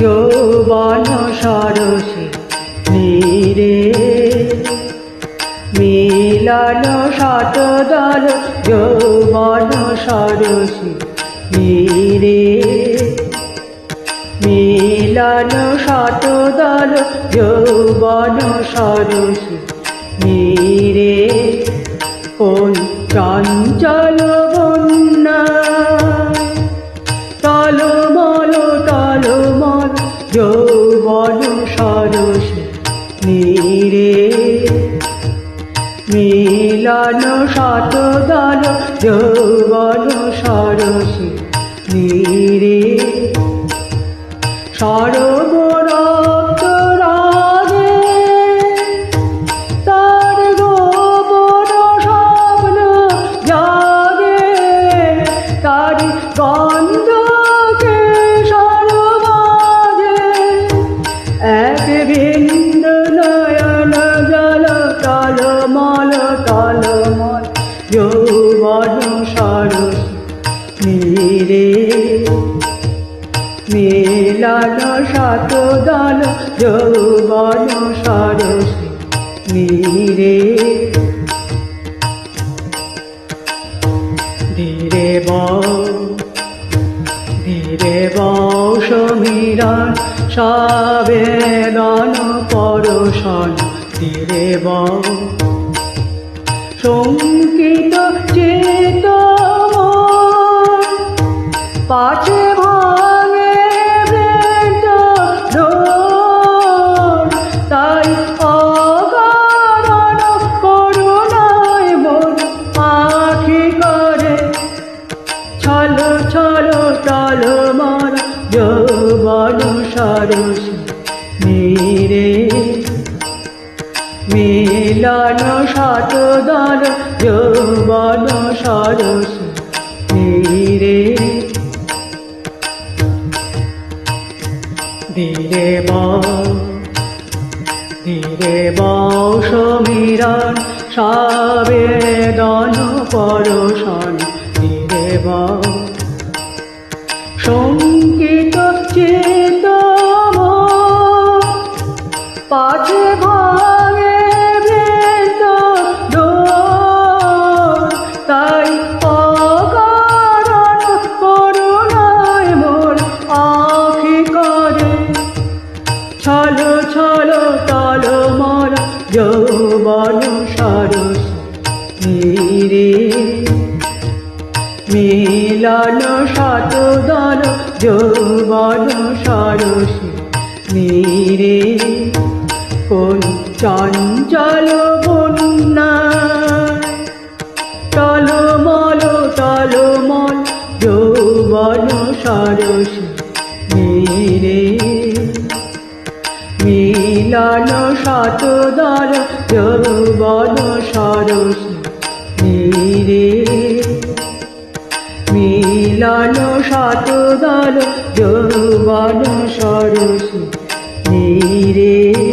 যৌবন সরসী নীরে। মিলন শতদল যৌবন সরসী নীরে। মিলন শতদল যৌবন সরসী নীরে। কোন চঞ্চল নীরে মিলন শতদল যৌবন সরসী নীরে। সরবরক্ত রাগে তার জাগে যৌবন সরস নীরে। মিলন শত দল যৌবন সরস নীরে ধীরে ধীরে বসমীরণ সাবেদন পরশন। ধীরে বল শঙ্কিত চেত পাছে ভাঙে তাই অগাধন করুণায় মন আখি করে। ছল ছল টল মর যৌবন সরস, নীরে মিলন শত দল যৌবন সরস ধীরে ধীরে ধীরে সবে সাবেদন পরশন। ধীরে শঙ্কিত চেত পাছে ছল ছল তল মর যৌবন সরস। নীরে মিলন শত দল যৌবন সরস। নীরে কোন চঞ্চল বন্যা। টলমল টলমল যৌবন সরস। নীরে মিলন শত দল যৌবন সরস নীরে। মিলন শত দল যৌবন সরস নীরে।